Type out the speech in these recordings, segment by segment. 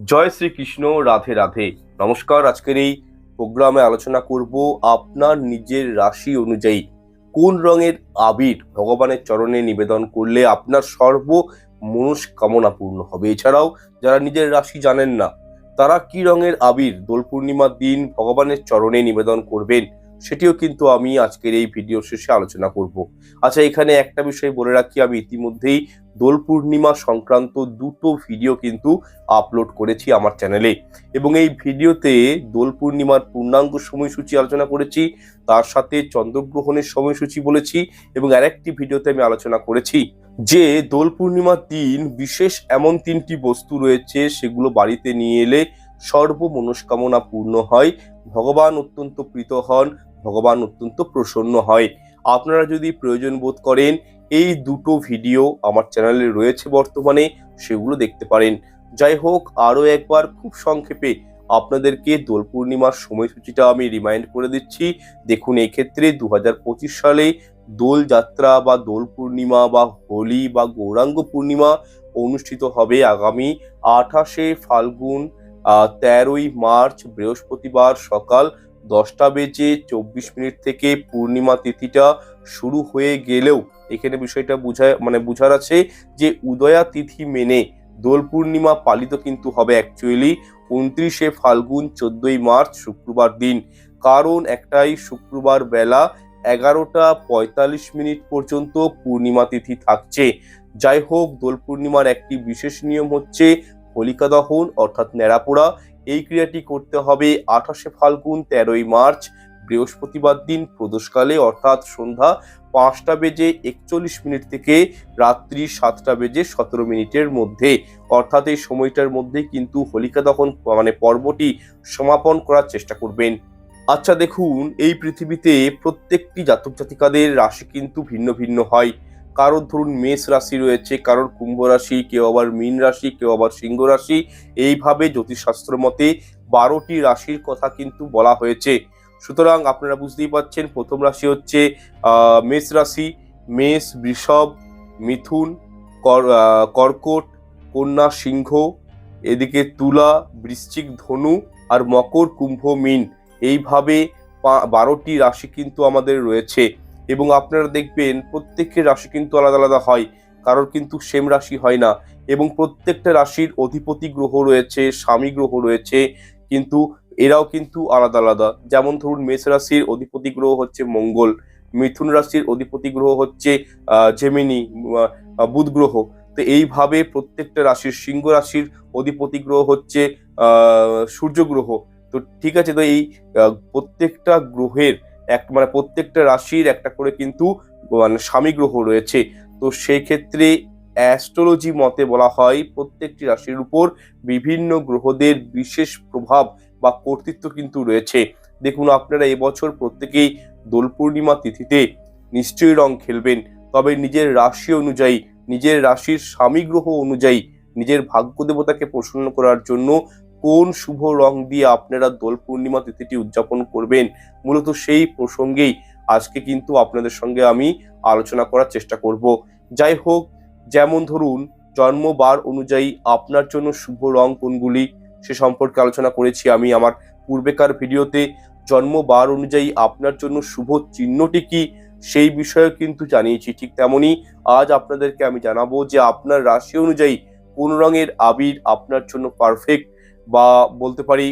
জয় শ্রীকৃষ্ণ, রাধে রাধে। নমস্কার, আজকের এই প্রোগ্রামে আলোচনা করব আপনার নিজের রাশি অনুযায়ী। কোন রঙের আবির ভগবানের চরণে নিবেদন করলে আপনার সর্ব মনস্কামনা পূর্ণ হবে? এছাড়াও, যারা নিজের রাশি জানেন না, তারা কি রঙের আবির দোল পূর্ণিমার দিন ভগবানের চরণে নিবেদন করবেন, সেটিও কিন্তু আমি আজকের এই ভিডিও শেষে আলোচনা করব। আচ্ছা এখানে একটা বিষয় বলে রাখি, আমি ইতিমধ্যেই দোল পূর্ণিমা সংক্রান্ত দুটো ভিডিও কিন্তু আপলোড করেছি আমার চ্যানেলে এবং এই ভিডিওতে দোল পূর্ণিমার পূর্ণাঙ্গ সময়সূচি আলোচনা করেছি, তার সাথে চন্দ্রগ্রহণের সময়সূচি বলেছি এবং আরেকটি ভিডিওতে আমি আলোচনা করেছি যে দোল পূর্ণিমার দিন বিশেষ এমন তিনটি বস্তু রয়েছে, সেগুলো বাড়িতে নিয়ে এলে সর্ব মনস্কামনা পূর্ণ হয়, ভগবান অত্যন্ত প্রীত হন, ভগবান অত্যন্ত প্রসন্ন হয়। আপনারা যদি প্রয়োজন বোধ করেন এই দুটো ভিডিও আমার চ্যানেলে রয়েছে বর্তমানে, সেগুলো দেখতে পারেন। যাই হোক, আরও একবার খুব সংক্ষেপে আপনাদেরকে দোল পূর্ণিমার সময়সূচিটা আমি রিমাইন্ড করে দিচ্ছি। দেখুন এই ক্ষেত্রে দু হাজার পঁচিশ সালে দোল যাত্রা বা দোল পূর্ণিমা বা হোলি বা গৌরাঙ্গ পূর্ণিমা অনুষ্ঠিত হবে আগামী আঠাশে ফাল্গুন তেরোই মার্চ, বৃহস্পতিবার সকাল দশটা বেজে চব্বিশ মিনিট থেকে পূর্ণিমা তিথিটা শুরু হয়ে গেলেও এখানে বিষয়টা বুঝায় মানে বুঝার আছে যে উদয়া তিথি মেনে দোল পূর্ণিমা পালিত কিন্তু হবে অ্যাকচুয়ালি উনত্রিশে ফাল্গুন চোদ্দই মার্চ শুক্রবার দিন। কারণ একটাই শুক্রবার বেলা এগারোটা পঁয়তাল্লিশ মিনিট পর্যন্ত পূর্ণিমা তিথি থাকছে। যাই হোক, দোল পূর্ণিমার একটি বিশেষ নিয়ম হচ্ছে হোলিকা দহন অর্থাৎ ন্যাড়াপোড়া। এই ক্রিয়াটি করতে হবে আঠাশে ফাল্গুন তেরোই মার্চ বৃহস্পতিবার দিন প্রদোষকালে, অর্থাৎ সন্ধ্যা পাঁচটা বেজে একচল্লিশ মিনিট থেকে রাত্রি সাতটা বেজে সতেরো মিনিটের মধ্যে। অর্থাৎ এই সময়টার মধ্যে কিন্তু হোলিকা দহন মানে পর্বটি সমাপন করার চেষ্টা করবেন। আচ্ছা দেখুন, এই পৃথিবীতে প্রত্যেকটি জাতক জাতিকাদের রাশি কিন্তু ভিন্ন ভিন্ন হয়। কারোর ধরুন মেষ রাশি রয়েছে, কারোর কুম্ভ রাশি, কেউ আবার মীন রাশি, কেউ আবার সিংহ রাশি। এইভাবে জ্যোতিষশাস্ত্র মতে বারোটি রাশির কথা কিন্তু বলা হয়েছে। সুতরাং আপনারা বুঝতেই পাচ্ছেন, প্রথম রাশি হচ্ছে মেষ রাশি, মেষ, বৃষভ, মিথুন, কর- কর্কট, কন্যা, সিংহ, এদিকে তুলা, বৃশ্চিক ধনু আর মকর, কুম্ভ, মীন। এইভাবে বারোটি রাশি কিন্তু আমাদের রয়েছে এবং আপনারা দেখবেন প্রত্যেকের রাশি কিন্তু আলাদা আলাদা হয়, কারোর কিন্তু সেম রাশি হয় না এবং প্রত্যেকটা রাশির অধিপতি গ্রহ রয়েছে, স্বামী গ্রহ রয়েছে, কিন্তু এরাও কিন্তু আলাদা আলাদা। যেমন ধরুন মেষ রাশির অধিপতি গ্রহ হচ্ছে মঙ্গল, মিথুন রাশির অধিপতি গ্রহ হচ্ছে জেমিনি বুধ গ্রহ। তো এইভাবে প্রত্যেকটা রাশির সিংহ রাশির অধিপতি গ্রহ হচ্ছে সূর্য গ্রহ। তো ঠিক আছে, তো এই প্রত্যেকটা গ্রহের এক মানে প্রত্যেকটা রাশির একটা করে কিন্তু মানে স্বামী গ্রহ রয়েছে। তো সেই ক্ষেত্রে অ্যাস্ট্রোলজি মতে বলা হয় প্রত্যেকটি রাশির উপর বিভিন্ন গ্রহদের বিশেষ প্রভাব বা কর্তৃত্ব কিন্তু রয়েছে। দেখুন, আপনারা এবছর প্রত্যেকেই দোল পূর্ণিমা তিথিতে নিশ্চয়ই রং খেলবেন। তবে নিজের রাশি অনুযায়ী, নিজের রাশির স্বামী গ্রহ অনুযায়ী নিজের ভাগ্য দেবতাকে প্রসন্ন করার জন্য কোন শুভ রং দিয়ে আপনারা দোল পূর্ণিমা তিথিটি উদযাপন করবেন, মূলত সেই প্রসঙ্গেই আজকে কিন্তু আপনাদের সঙ্গে আমি আলোচনা করার চেষ্টা করব। যাই হোক, যেমন ধরুন, জন্মবার অনুযায়ী আপনার জন্য শুভ রং কোনগুলি? সে সম্পর্কে আলোচনা করেছি। আমি আমার পূর্বেকার ভিডিওতে জন্মবার অনুযায়ী আপনার জন্য শুভ চিহ্নটি কি সেই বিষয়ে কিন্তু জানিয়েছি। ঠিক তেমনি আজ আপনাদেরকে আমি জানাব যে আপনার রাশি অনুযায়ী কোন রঙের আবির আপনার জন্য পারফেক্ট বা বলতে পারি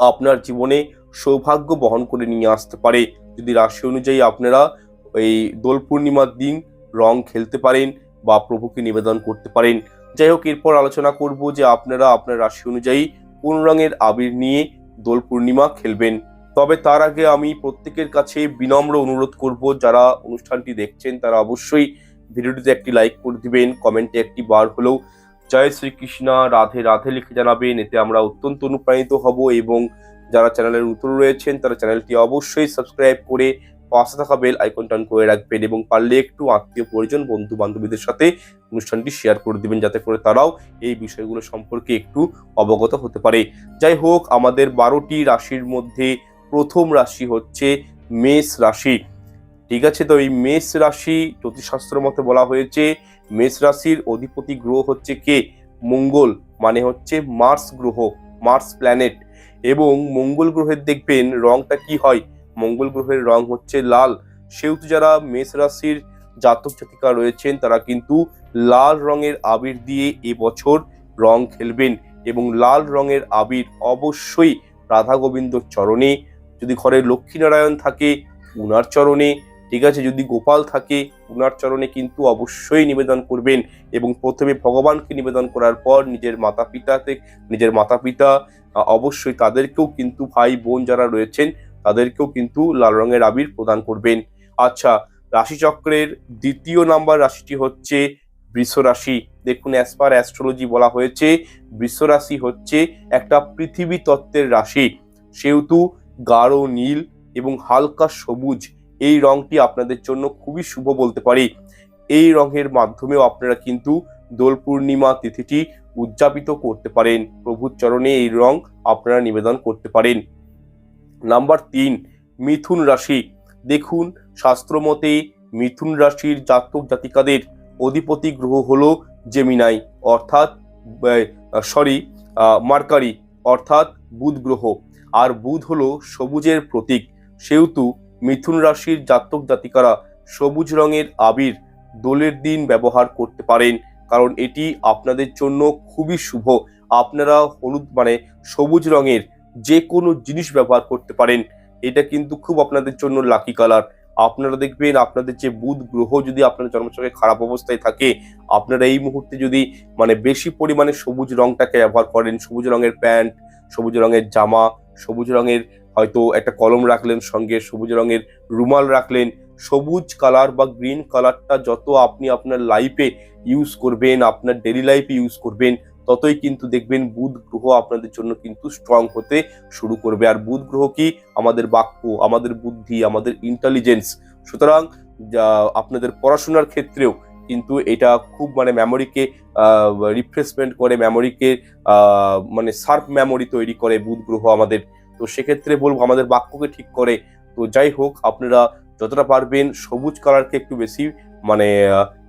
আপনার জীবনে সৌভাগ্য বহন করে নিয়ে আসতে পারে। যদি রাশি অনুযায়ী আপনারা এই দোল পূর্ণিমার দিন রং খেলতে পারেন বা প্রভুকে নিবেদন করতে পারেন যাই হোক এরপর আলোচনা করব যে আপনারা আপনার রাশি অনুযায়ী কোন রঙের আবির নিয়ে দোল পূর্ণিমা খেলবেন। তবে তার আগে আমি প্রত্যেকের কাছে বিনম্র অনুরোধ করব, যারা অনুষ্ঠানটি দেখছেন তারা অবশ্যই ভিডিওটিতে একটি লাইক করে দিবেন কমেন্টে একটি বার হলেও জয় শ্রীকৃষ্ণা, রাধে রাধে লিখে জানাবেন। এতে আমরা অত্যন্ত অনুপ্রাণিত হব এবং যারা চ্যানেলের নতুন রয়েছেন তারা চ্যানেলটি অবশ্যই সাবস্ক্রাইব করে পাশে থাকা বেল আইকনটা অন করে রাখবেন এবং পারলে একটু আত্মীয় পরিজন, বন্ধু বান্ধবীদের সাথে অনুষ্ঠানটি শেয়ার করে দিবেন যাতে করে তারাও এই বিষয়গুলো সম্পর্কে একটু অবগত হতে পারে। যাই হোক, আমাদের বারোটি রাশির মধ্যে প্রথম রাশি হচ্ছে মেষ রাশি। ঠিক আছে, তো এই মেষ রাশি জ্যোতিষশাস্ত্র মতে বলা হয়েছে, মেষ রাশির অধিপতি গ্রহ হচ্ছে কে? মঙ্গল মানে হচ্ছে মার্স গ্রহ, মার্স প্ল্যানেট। এবং মঙ্গল গ্রহের দেখবেন রংটা কি হয়? মঙ্গল গ্রহের রং হচ্ছে লাল। সেহেতু যারা মেষ রাশির জাতক জাতিকা রয়েছেন, তারা কিন্তু লাল রঙের আবির দিয়ে এবছর রং খেলবেন এবং লাল রঙের আবির অবশ্যই রাধা গোবিন্দর চরণে। যদি ঘরে লক্ষ্মীনারায়ণ থাকে, উনার চরণে। ঠিক আছে, যদি গোপাল থাকে, উনার চরণে কিন্তু অবশ্যই নিবেদন করবেন এবং প্রথমে ভগবানকে নিবেদন করার পর নিজের মাতা পিতাতে নিজের মাতা পিতা অবশ্যই তাদেরকেও কিন্তু ভাই বোন যারা রয়েছেন তাদেরকেও কিন্তু লাল রঙের আবির প্রদান করবেন। আচ্ছা রাশিচক্রের দ্বিতীয় নাম্বার রাশিটি হচ্ছে বৃষ রাশি। দেখুন অ্যাজ পার অ্যাস্ট্রোলজি বলা হয়েছে, বৃষ রাশি হচ্ছে একটা পৃথিবী তত্ত্বের রাশি। সেহেতু গাঢ়, নীল এবং হালকা সবুজ এই রংটি আপনাদের জন্য খুবই শুভ বলতে পারি। এই রঙের মাধ্যমেও আপনারা কিন্তু দোল পূর্ণিমা তিথিটি উদযাপিত করতে পারেন। প্রভুর চরণে এই রং আপনারা নিবেদন করতে পারেন। নাম্বার তিন, মিথুন রাশি। দেখুন শাস্ত্রমতে মিথুন রাশির জাতক জাতিকাদের অধিপতি গ্রহ হলো জেমিনাই অর্থাৎ সরি মার্কারি অর্থাৎ বুধ গ্রহ। আর বুধ হলো সবুজের প্রতীক। সেহেতু মিথুন রাশির জাতক জাতিকারা সবুজ রঙের আবির দোলের দিন ব্যবহার করতে পারেন, কারণ এটি আপনাদের জন্য খুবই শুভ। আপনারা হলুদ মানে সবুজ রঙের যে কোনো জিনিস ব্যবহার করতে পারেন। এটা কিন্তু খুব আপনাদের জন্য লাকি কালার আপনারা দেখবেন, আপনাদের যে বুধ গ্রহ যদি আপনার জন্মছকে খারাপ অবস্থায় থাকে, আপনারা এই মুহূর্তে যদি মানে বেশি পরিমাণে সবুজ রংটাকে ব্যবহার করেন, সবুজ রঙের প্যান্ট, সবুজ রঙের জামা, সবুজ রঙের হয়তো একটা কলম রাখলেন সঙ্গে, সবুজ রঙের রুমাল রাখলেন, সবুজ কালার বা গ্রিন কালারটা যত আপনি আপনার লাইফে ইউজ করবেন, আপনার ডেলি লাইফে ইউজ করবেন ততই কিন্তু দেখবেন বুধ গ্রহ আপনাদের জন্য কিন্তু স্ট্রং হতে শুরু করবে। আর বুধ গ্রহ কি? আমাদের বাক্য, আমাদের বুদ্ধি, আমাদের ইন্টেলিজেন্স সুতরাং আপনাদের পড়াশোনার ক্ষেত্রেও কিন্তু এটা খুব মানে মেমোরিকে রিফ্রেশমেন্ট করে মেমোরিকে মানে শার্প মেমোরি তৈরি করে বুধ গ্রহ আমাদের। তো সেক্ষেত্রে বলব আমাদের বাক্যকে ঠিক করে। তো যাই হোক, আপনারা যতটা পারবেন সবুজ কালারকে একটু বেশি মানে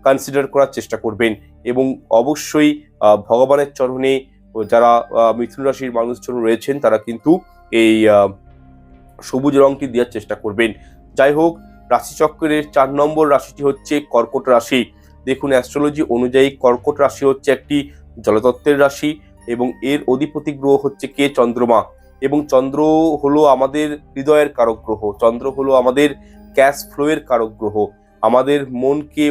কনসিডার করার চেষ্টা করবেন। এবং অবশ্যই ভগবানের চরণে যারা মিথুন রাশির মানুষজন রয়েছেন, তারা কিন্তু এই সবুজ রংটি দেওয়ার চেষ্টা করবেন। যাই হোক, রাশিচক্রের চার নম্বর রাশিটি হচ্ছে কর্কট রাশি। দেখুন অ্যাস্ট্রোলজি অনুযায়ী কর্কট রাশি হচ্ছে একটি জলতত্ত্বের রাশি এবং এর অধিপতি গ্রহ হচ্ছে কে? চন্দ্রমা। এবং চন্দ্র হলো আমাদের হৃদয়ের কারক গ্রহ। চন্দ্র হলো আমাদের ক্যাশ ফ্লোয়ের কারক গ্রহ। আমাদের মনকে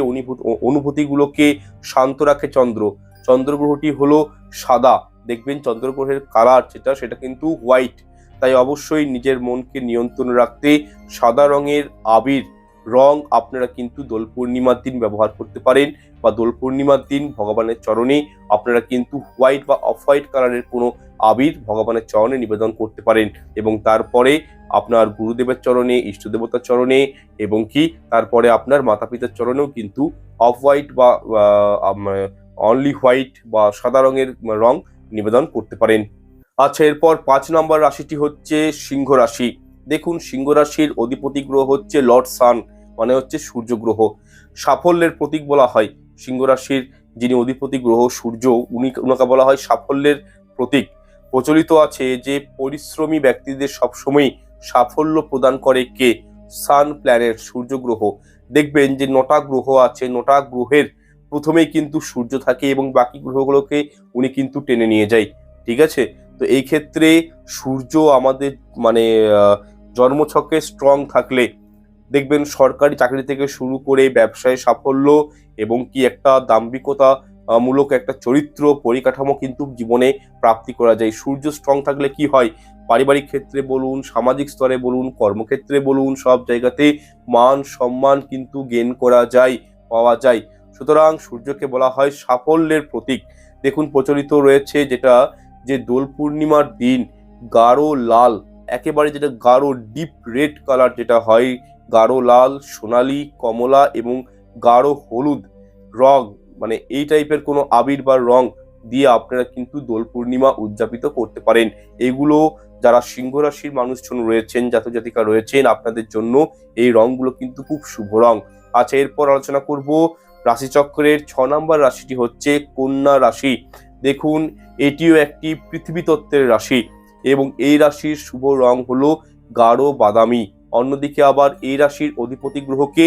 অনুভূতিগুলোকে শান্ত রাখে চন্দ্র। চন্দ্র গ্রহটি হলো সাদা। দেখবেন চন্দ্রগ্রহের কালার যেটা, সেটা কিন্তু হোয়াইট তাই অবশ্যই নিজের মনকে নিয়ন্ত্রণ রাখতে সাদা রঙের আবির রং আপনারা কিন্তু দোল পূর্ণিমার দিন ব্যবহার করতে পারেন বা দোল পূর্ণিমার দিন ভগবানের চরণে আপনারা কিন্তু হোয়াইট বা অফ হোয়াইট কালারের কোনো আবির ভগবানের চরণে নিবেদন করতে পারেন এবং তারপরে আপনার গুরুদেবের চরণে ইষ্ট দেবতার চরণে এবং কি, তারপরে আপনার মাতা পিতার চরণেও কিন্তু অফ হোয়াইট বা অনলি হোয়াইট বা সাদা রঙের রং নিবেদন করতে পারেন। আচ্ছা এরপর পাঁচ নম্বর রাশিটি হচ্ছে সিংহ রাশি। দেখুন, সিংহ রাশির অধিপতি গ্রহ হচ্ছে লর্ড সান মানে হচ্ছে সূর্য গ্রহ। সাফল্যের প্রতীক বলা হয় সিংহ রাশির, যিনি অধিপতি গ্রহ সূর্য, উনি ওনাকে বলা হয় সাফল্যের প্রতীক। প্রচলিত আছে যে পরিশ্রমী ব্যক্তিদের সবসময় সাফল্য প্রদান করে কে? সান প্ল্যানেট, সূর্য গ্রহ। দেখবেন যে নটা গ্রহ আছে, নটা গ্রহের প্রথমেই কিন্তু সূর্য থাকে এবং বাকি গ্রহগুলোকে উনি কিন্তু টেনে নিয়ে যায়, ঠিক আছে? তো এই ক্ষেত্রে সূর্য আমাদের মানে জন্মছকে স্ট্রং থাকলে, দেখবেন সরকারি চাকরি থেকে শুরু করে ব্যবসায় সাফল্য এবং কি একটা দাম্ভিকতা মূলক একটা চরিত্র পরিকাঠামো কিন্তু জীবনে প্রাপ্তি করা যায়। সূর্য স্ট্রং থাকলে কি হয়? পারিবারিক ক্ষেত্রে বলুন, সামাজিক স্তরে বলুন, কর্মক্ষেত্রে বলুন, সব জায়গাতে মান সম্মান কিন্তু গেন করা যায়, পাওয়া যায়। সুতরাং সূর্যকে বলা হয় সাফল্যের প্রতীক। দেখুন, প্রচলিত রয়েছে যেটা যে দোল পূর্ণিমার দিন গাঢ় লাল, একেবারে যেটা গাঢ় ডিপ রেড কালার যেটা হয়, গাঢ় লাল, সোনালি, কমলা এবং গাঢ় হলুদ রং। মানে এই টাইপের কোনো আবির বা রং দিয়ে আপনারা কিন্তু দোল পূর্ণিমা উদযাপিত করতে পারেন। এগুলো যারা সিংহ রাশির মানুষজন রয়েছেন জাতক জাতিকা রয়েছেন, আপনাদের জন্য এই রংগুলো কিন্তু খুব শুভ রং। আচ্ছা এরপর আলোচনা করব রাশিচক্রের ছ নম্বর রাশিটি হচ্ছে কন্যা রাশি। দেখুন, এটিও একটি পৃথিবী তত্ত্বের রাশি এবং এই রাশির শুভ রং হলো গাঢ় বাদামি। অন্যদিকে আবার এই রাশির অধিপতি গ্রহকে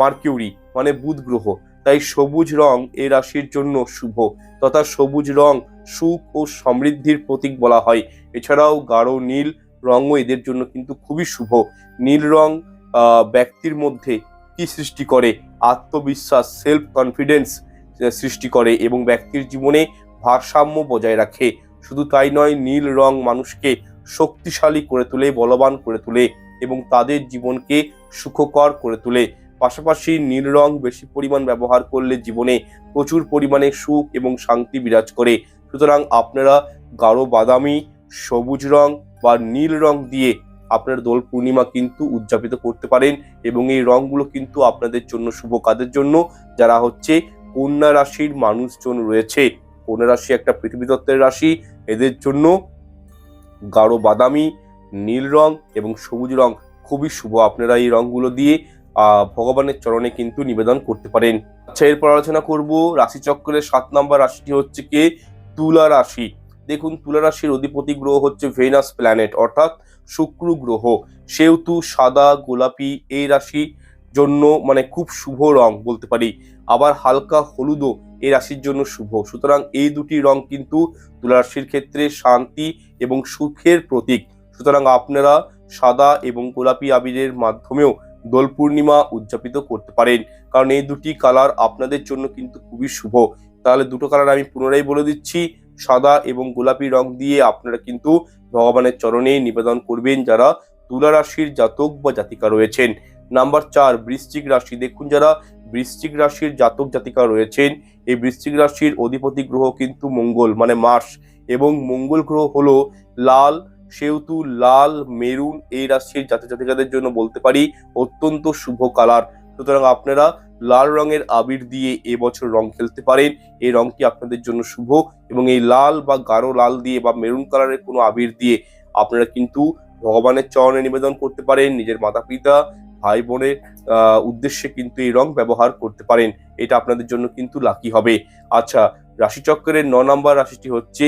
মার্কিউরি মানে বুধ গ্রহ। তাই সবুজ রং এই রাশির জন্য শুভ তথা সবুজ রং সুখ ও সমৃদ্ধির প্রতীক বলা হয়। এছাড়াও গাঢ় নীল রঙও এদের জন্য কিন্তু খুবই শুভ। নীল রং ব্যক্তির মধ্যে কি সৃষ্টি করে? আত্মবিশ্বাস সেলফ কনফিডেন্স সৃষ্টি করে এবং ব্যক্তির জীবনে ভারসাম্য বজায় রাখে। শুধু তাই নয়, নীল রং মানুষকে শক্তিশালী করে তোলে, বলবান করে তোলে এবং তাদের জীবনকে সুখকর করে তোলে। পাশাপাশি নীল রং বেশি পরিমাণ ব্যবহার করলে জীবনে প্রচুর পরিমাণে সুখ এবং শান্তি বিরাজ করে। সুতরাং আপনারা গাঢ় বাদামি, সবুজ রং বা নীল রং দিয়ে আপনার দোল পূর্ণিমা কিন্তু উদযাপিত করতে পারেন এবং এই রংগুলো কিন্তু আপনাদের জন্য শুভ কাজের জন্য। যারা হচ্ছে কন্যা রাশির মানুষজন রয়েছে, কন্যা রাশি একটা পৃথিবী তত্ত্বের রাশি, এদের জন্য গাঢ় বাদামি, নীল রং এবং সবুজ রং খুবই শুভ। আপনারা এই রংগুলো দিয়ে ভগবানের চরণে কিন্তু নিবেদন করতে পারেন। আচ্ছা এরপর আলোচনা করব রাশিচক্রের সাত নম্বর রাশিটি হচ্ছে কে? তুলা রাশি। দেখুন, তুলা রাশির অধিপতি গ্রহ হচ্ছে ভেনাস প্ল্যানেট, অর্থাৎ শুক্র গ্রহ সেহেতু সাদা, গোলাপি এই রাশি জন্য মানে খুব শুভ রং বলতে পারি। আবার হালকা হলুদও এই রাশির জন্য শুভ। সুতরাং এই দুটি রং কিন্তু তুলা রাশির ক্ষেত্রে শান্তি এবং সুখের প্রতীক। সুতরাং আপনারা সাদা এবং গোলাপি আবিরের মাধ্যমেও দোল পূর্ণিমা উদযাপিত করতে পারেন। কারণ এই দুটি কালার আপনাদের জন্য কিন্তু খুবই শুভ। তাহলে দুটো কালার আমি পুনরায় বলে দিচ্ছি। সাদা এবং গোলাপি রং দিয়ে আপনারা কিন্তু ভগবানের চরণে নিবেদন করবেন যারা তুলা রাশির জাতক বা জাতিকা রয়েছেন। নাম্বার চার, বৃশ্চিক রাশি। দেখুন যারা বৃশ্চিক রাশির জাতক জাতিকা রয়েছেন, এই বৃশ্চিক রাশির অধিপতি গ্রহ কিন্তু মঙ্গল মানে মার্স। এবং মঙ্গল গ্রহ হলো লাল সেহেতু লাল, মেরুন, এই রাশির জাতক জাতিকাদের জন্য বলতে পারি অত্যন্ত শুভ কালার। সুতরাং আপনারা লাল রঙের আবির দিয়ে এবছর রং খেলতে পারেন। এই রংটি আপনাদের জন্য শুভ এবং এই লাল বা গাঢ় লাল দিয়ে বা মেরুন কালারের কোনো আবির দিয়ে আপনারা কিন্তু ভগবানের চরণে নিবেদন করতে পারেন, নিজের মাতা পিতা ভাই বোনের উদ্দেশ্যে কিন্তু এই রং ব্যবহার করতে পারেন। এটা আপনাদের জন্য কিন্তু লাকি হবে। আচ্ছা রাশিচক্রের ন নম্বর রাশিটি হচ্ছে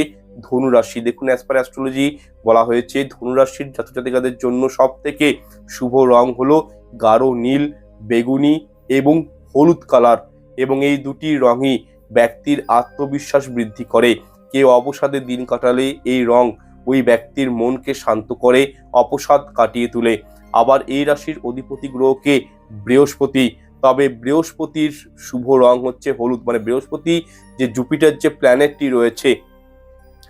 ধনু রাশি দেখুন অ্যাজ পার অ্যাস্ট্রোলজি বলা হয়েছে ধনু রাশির জাতক জাতিকাদের জন্য সব থেকে শুভ রং হলো গাঢ়, নীল, বেগুনি এবং হলুদ কালার এবং এই দুটি রঙই ব্যক্তির আত্মবিশ্বাস বৃদ্ধি করে। কেউ অবসাদে দিন কাটালে এই রং ওই ব্যক্তির মনকে শান্ত করে, অপসাদ কাটিয়ে তোলে। আবার এই রাশির অধিপতি গ্রহকে বৃহস্পতি। তবে বৃহস্পতির শুভ রং হচ্ছে হলুদ। মানে বৃহস্পতি যে জুপিটার যে প্ল্যানেটটি রয়েছে,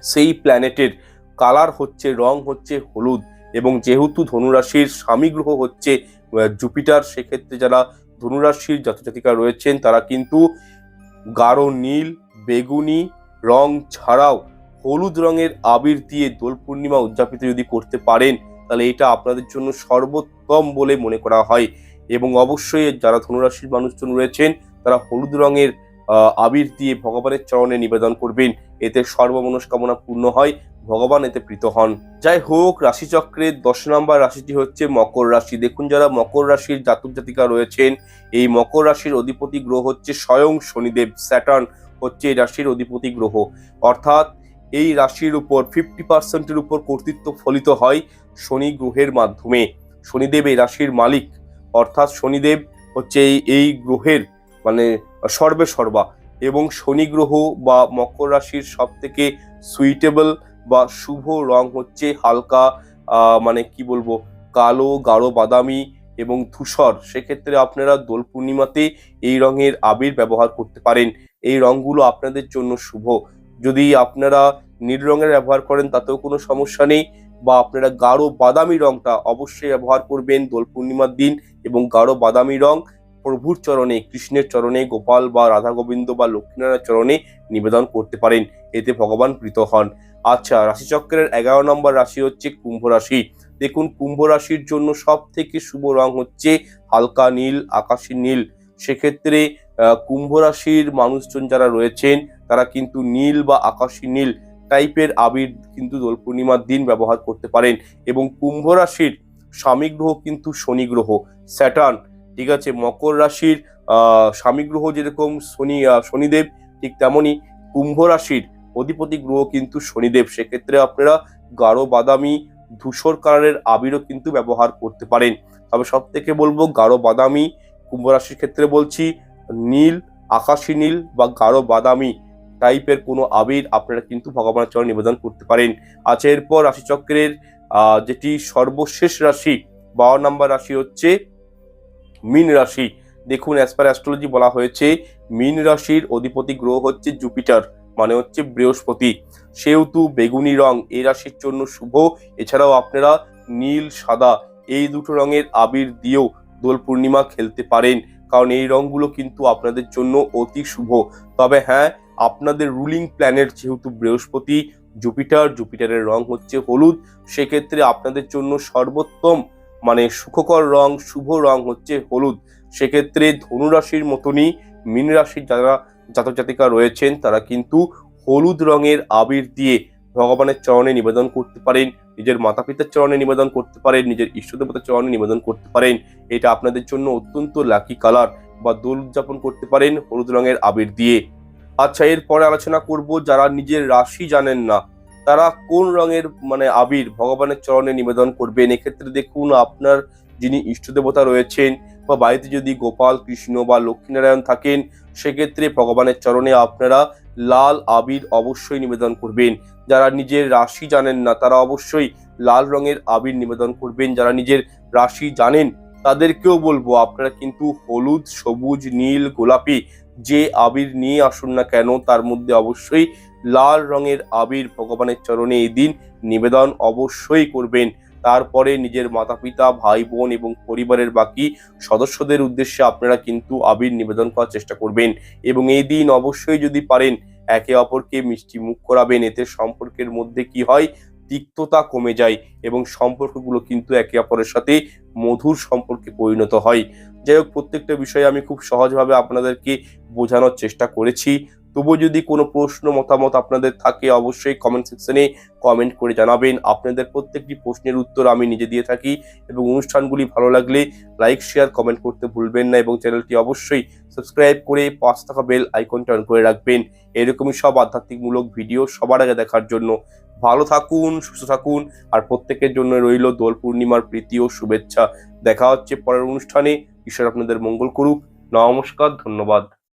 সেই প্ল্যানেটের কালার হচ্ছে, রং হচ্ছে হলুদ। এবং যেহেতু ধনুরাশির স্বামী গ্রহ হচ্ছে জুপিটার, সেক্ষেত্রে যারা ধনুরাশির জাতজাতিকা রয়েছেন, তারা কিন্তু গাঢ় নীল, বেগুনি রং ছাড়াও হলুদ রঙের আবির দিয়ে দোল পূর্ণিমা উদযাপিত যদি করতে পারেন, তাহলে এটা আপনাদের জন্য সর্বোত্তম বলে মনে করা হয়। এবং অবশ্যই যারা ধনুরাশির মানুষজন রয়েছেন, তারা হলুদ রঙের আবির দিয়ে ভগবানের চরণে নিবেদন করবেন। এতে সর্বমনস্কামনা পূর্ণ হয়। ভগবান এতে প্রীত হন। যাই হোক, রাশিচক্রের দশ নম্বর রাশিটি হচ্ছে মকর রাশি। দেখুন যারা মকর রাশির জাতক জাতিকা রয়েছেন, এই মকর রাশির অধিপতি গ্রহ হচ্ছে স্বয়ং শনিদেব, স্যাটার্ন হচ্ছে এই রাশির অধিপতি গ্রহ। অর্থাৎ এই রাশির উপর ফিফটি পার্সেন্টের উপর কর্তৃত্ব ফলিত হয় শনি গ্রহের মাধ্যমে। শনিদেব এই রাশির মালিক। অর্থাৎ শনিদেব হচ্ছে এই এই গ্রহের মানে সর্বে সর্বা এবং শনি গ্রহ বা মকর রাশির সব থেকে সুইটেবল বা শুভ রং হচ্ছে হালকা মানে কি বলব, কালো, গাঢ় বাদামি এবং ধূসর। সেক্ষেত্রে আপনারা দোল পূর্ণিমাতে এই রঙের আবির ব্যবহার করতে পারেন। এই রংগুলো আপনাদের জন্য শুভ। যদি আপনারা নীল রঙের ব্যবহার করেন, তাতেও কোনো সমস্যা নেই। বা আপনারা গাঢ় বাদামি রংটা অবশ্যই ব্যবহার করবেন দোল পূর্ণিমার দিন এবং গাঢ় বাদামি রং। প্রভুর চরণে, কৃষ্ণের চরণে, গোপাল বা রাধা গোবিন্দ বা লক্ষ্মীনারায়ণের চরণে নিবেদন করতে পারেন। এতে ভগবান প্রীত হন। আচ্ছা রাশিচক্রের এগারো নম্বর রাশি হচ্ছে কুম্ভ রাশি। দেখুন, কুম্ভ রাশির জন্য সব থেকে শুভ রং হচ্ছে হালকা নীল, আকাশী নীল। সেক্ষেত্রে কুম্ভ রাশির মানুষজন যারা রয়েছেন, তারা কিন্তু নীল বা আকাশী নীল টাইপের আবির কিন্তু দোল পূর্ণিমার দিন ব্যবহার করতে পারেন। এবং কুম্ভ রাশির স্বামী গ্রহ কিন্তু শনি গ্রহ, স্যাটার্ন। ঠিক আছে? মকর রাশির স্বামী গ্রহ যেরকম শনি শনিদেব, ঠিক তেমনই কুম্ভ রাশির অধিপতি গ্রহ কিন্তু শনিদেব। সেক্ষেত্রে আপনারা গাঢ় বাদামি ধূসর কালারের আবিরও কিন্তু ব্যবহার করতে পারেন। তবে সব থেকে বলব গাঢ় বাদামি, কুম্ভ রাশির ক্ষেত্রে বলছি নীল, আকাশি নীল বা গাঢ় বাদামি টাইপের কোনো আবির আপনারা কিন্তু ভগবানের চরণে নিবেদন করতে পারেন। আচ্ছা এরপর রাশিচক্রের যেটি সর্বশেষ রাশি, বারো নম্বর রাশি হচ্ছে মীন রাশি। দেখুন অ্যাজ পার অ্যাস্ট্রোলজি বলা হয়েছে, মীন রাশির অধিপতি গ্রহ হচ্ছে জুপিটার মানে হচ্ছে বৃহস্পতি। সেহেতু বেগুনি রং এই রাশির জন্য শুভ। এছাড়াও আপনারা নীল, সাদা এই দুটো রঙের আবির দিয়েও দোল পূর্ণিমা খেলতে পারেন। কারণ এই রঙগুলো কিন্তু আপনাদের জন্য অতি শুভ। তবে হ্যাঁ আপনাদের রুলিং প্ল্যানেট যেহেতু বৃহস্পতি জুপিটার জুপিটারের রং হচ্ছে হলুদ, সেক্ষেত্রে আপনাদের জন্য সর্বোত্তম মানে সুখকর রং, শুভ রং হচ্ছে হলুদ। সেক্ষেত্রে ধনুরাশির মতনই মীন রাশির যারা জাতক জাতিকা রয়েছেন, তারা কিন্তু হলুদ রঙের আবির দিয়ে ভগবানের চরণে নিবেদন করতে পারেন, নিজের মাতা পিতার চরণে নিবেদন করতে পারেন, নিজের ইষ্টদেবতার চরণে নিবেদন করতে পারেন। এটা আপনাদের জন্য অত্যন্ত লাকি কালার বা দোল উদযাপন করতে পারেন হলুদ রঙের আবির দিয়ে। আচ্ছা এরপরে আলোচনা করব যারা নিজের রাশি জানেন না তারা কোন রঙের মানে আবির ভগবানের চরণে নিবেদন করবেন? এক্ষেত্রে দেখুন, আপনার যিনি ইষ্ট দেবতা রয়েছেন বা বাড়িতে যদি গোপাল, কৃষ্ণ বা লক্ষ্মীনারায়ণ থাকেন, সেক্ষেত্রে ভগবানের চরণে আপনারা লাল আবির অবশ্যই নিবেদন করবেন। যারা নিজের রাশি জানেন না, তারা অবশ্যই লাল রঙের আবির নিবেদন করবেন। যারা নিজের রাশি জানেন, তাদেরকেও বলব, আপনারা কিন্তু হলুদ, সবুজ, নীল, গোলাপি যে আবির নিয়ে আসুন না কেন, তার মধ্যে অবশ্যই লাল রঙের আবির ভগবানের চরণে এই দিন নিবেদন অবশ্যই করবেন। তারপরে নিজের মাতা পিতা ভাই বোন এবং পরিবারের বাকি সদস্যদের উদ্দেশ্যে আপনারা কিন্তু আবির নিবেদন করার চেষ্টা করবেন। এবং এই দিন অবশ্যই যদি পারেন, একে অপরকে মিষ্টি মুখ করাবেন। এতে সম্পর্কের মধ্যে কি হয়? তিক্ততা কমে যায় এবং সম্পর্কগুলো কিন্তু একে অপরের সাথে মধুর সম্পর্কে পরিণত হয়। যাই হোক, প্রত্যেকটা বিষয়ে আমি খুব সহজভাবে আপনাদেরকে বোঝানোর চেষ্টা করেছি। তবুও যদি কোনো প্রশ্ন, মতামত আপনাদের থাকে, অবশ্যই কমেন্ট সেকশনে কমেন্ট করে জানাবেন। আপনাদের প্রত্যেকটি প্রশ্নের উত্তর আমি নিজে দিয়ে থাকি এবং অনুষ্ঠানগুলি ভালো লাগলে লাইক শেয়ার কমেন্ট করতে ভুলবেন না এবং চ্যানেলটি অবশ্যই সাবস্ক্রাইব করে পাঁচ টাকা বেল আইকনটা অন করে রাখবেন। এরকমই সব আধ্যাত্মিকমূলক ভিডিও সবার আগে দেখার জন্য। ভালো থাকুন, সুস্থ থাকুন আর প্রত্যেকের জন্য রইল দোল পূর্ণিমার প্রীতি ও শুভেচ্ছা। দেখা হচ্ছে পরের অনুষ্ঠানে। ঈশ্বর আপনাদের মঙ্গল করুক। নমস্কার, ধন্যবাদ।